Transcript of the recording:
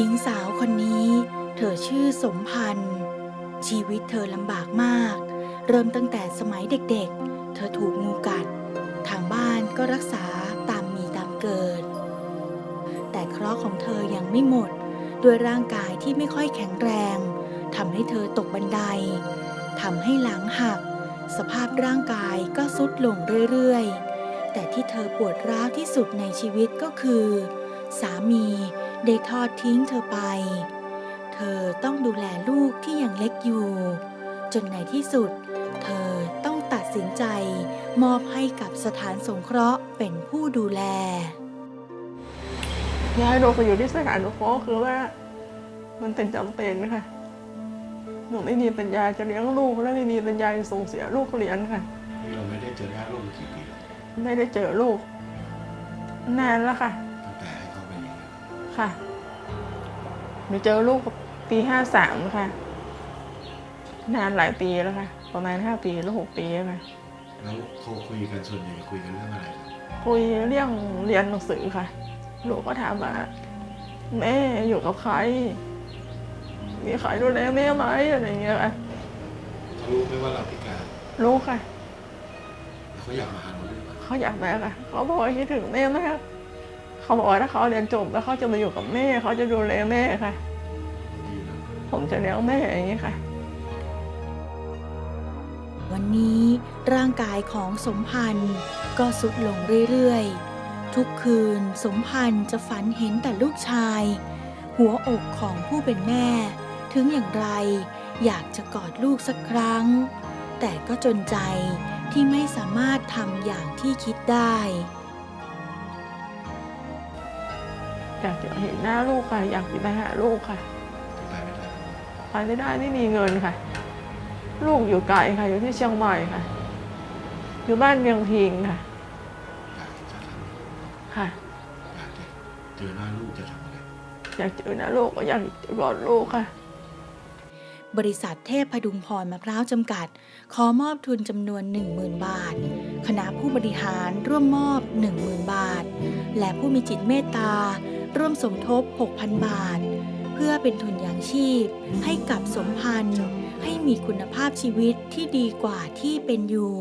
หญิงสาวคนนี้ เธอชื่อสมพันธ์ ชีวิตเธอลำบากมาก เริ่มตั้งแต่สมัยเด็กๆ เธอถูกงูกัด ทางบ้านก็รักษาตามมีตามเกิด แต่เคราะห์ของเธอยังไม่หมด ด้วยร่างกายที่ไม่ค่อยแข็งแรงทำให้เธอตกบันไดทำให้หลังหัก สภาพร่างกายก็ทรุดลงเรื่อยๆ แต่ที่เธอปวดร้าวที่สุดในชีวิตก็คือ สามี ได้ทอดทิ้งเธอไป เธอต้องดูแลลูกที่ยังเล็กอยู่ จนในที่สุด เธอต้องตัดสินใจ มอบให้กับสถานสงเคราะห์เป็นผู้ดูแลย้ายหนูไปอยู่ที่สถานสงเคราะห์คือว่า มันเป็นจำเป็นค่ะหนูไม่มีปัญญาจะเลี้ยงลูกและไม่มีปัญญาจะส่งเสียลูกเรียนค่ะนี่เราไม่ได้เจอหน้าลูกมากี่ปีแล้วไม่ได้เจอลูกนานแล้วค่ะ ค่ะ หนูเจอลูกปีห้าสามค่ะ นานหลายปีแล้วค่ะ ประมาณห้าปีหรือหกปีแล้วค่ะ แล้วโทรคุยกันส่วนใหญ่คุยกันเรื่องอะไรครับคุยเรื่องเรียนหนังสือค่ะ ลูกก็ถามว่าแม่อยู่กับใคร มีใครดูแลแม่ไหมอะไรอย่างเงี้ยค่ะ เขารู้ไหมว่าเราพิการรู้ค่ะ แล้วเขาอยากมาหาเราด้วยไหมเขาอยากมาค่ะ เขาบอกว่าคิดถึงแม่มาก เขาบอกว่าถ้าเขาเรียนจบแล้วเขาจะมาอยู่กับแม่เขาจะดูแลแม่ค่ะดีนะผมจะเลี้ยงแม่อย่างนี้ค่ะ วันนี้ร่างกายของสมพันธ์ก็สุดลงเรื่อยๆ ทุกคืนสมพันธ์จะฝันเห็นแต่ลูกชาย หัวอกของผู้เป็นแม่ ถึงอย่างไรอยากจะกอดลูกสักครั้ง แต่ก็จนใจที่ไม่สามารถทำอย่างที่คิดได้ อยากจะเห็นหน้าลูกค่ะ อยากไปหาลูกค่ะไปไม่ได้ไปไม่ได้ไม่มีเงินค่ะ ลูกอยู่ไกลค่ะ อยู่ที่เชียงใหม่ค่ะ อยู่บ้านเมียงพิงค่ะ อยากจะทำค่ะอยากจะเจอหน้าลูกจะทำอะไร อยากเจอหน้าลูกก็อยากจะกอดลูกค่ะ บริษัทเทพพดุงพรมะพร้าวจำกัด ขอมอบทุนจำนวน 10,000 บาท คณะผู้บริหารร่วมมอบ 10,000 บาท และผู้มีจิตเมตตา ร่วมสมทบ 6,000 บาท เพื่อเป็นทุนยางชีพ ให้กับสมพันธ์ ให้มีคุณภาพชีวิตที่ดีกว่าที่เป็นอยู่